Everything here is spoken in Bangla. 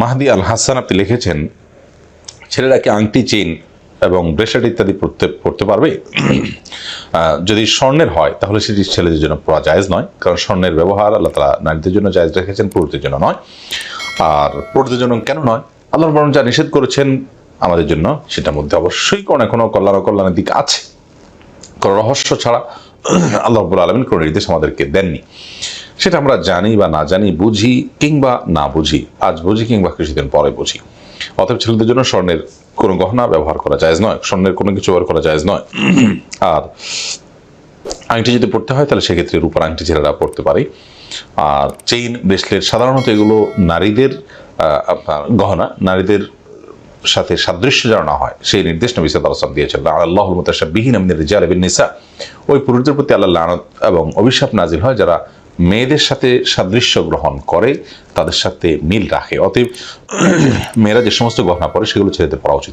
মাহদি আল হাসান আপনি লিখেছেন ছেলেরা কি আংটি চেন এবং ব্রেসলেট ইত্যাদি পড়তে পড়তে পারবে। যদি স্বর্ণের হয়, তাহলে সেটি ছেলেদের জন্য পড়া জায়েজ নয়, কারণ স্বর্ণের ব্যবহার আল্লাহ তালা নারীদের জন্য জায়েজ রেখেছেন, পুরুষদের জন্য নয়। আর পুরুষদের জন্য কেন নয়? আল্লাহ বরং যা নিষেধ করেছেন আমাদের জন্য, সেটার মধ্যে অবশ্যই কোনো কোনো কল্যাণ অকল্যাণের দিক আছে। কোনো রহস্য ছাড়া আল্লাহ রব্বুল আলমিন কোনো নির্দেশ আমাদেরকে দেননি। সেটা আমরা জানি বা না জানি, বুঝি কিংবা না বুঝি। আজ বুঝি কিংবা কিছুদিন পরে বুঝি। অতএব ছেলেদের জন্য স্বর্ণের কোনো গহনা ব্যবহার করা যায় নয়, স্বর্ণের কোনো কিছু ব্যবহার করা যায় নয়। আর আংটি যদি পড়তে হয়, তাহলে সেক্ষেত্রে রূপার আংটি ছেলেরা পড়তে পারে। আর চেইন, ব্রেসলেট, সাধারণত এগুলো নারীদের আপনার গহনা, নারীদের সাথে সাদৃশ্য যেন না হয়, সেই নির্দেশ নবী সাদাম দিয়েছেন। আল্লাহ বিহীন আমিনের বিন নিসা ওই পুরুষদের প্রতি আল্লাহ লানত এবং অভিশাপ নাজিল হয় যারা মেয়েদের সাথে সাদৃশ্য গ্রহণ করে, তাদের সাথে মিল রাখে। অতএব মেয়েরা যে সমস্ত গহনা পরে, সেগুলো ছেলেদের পড়া উচিত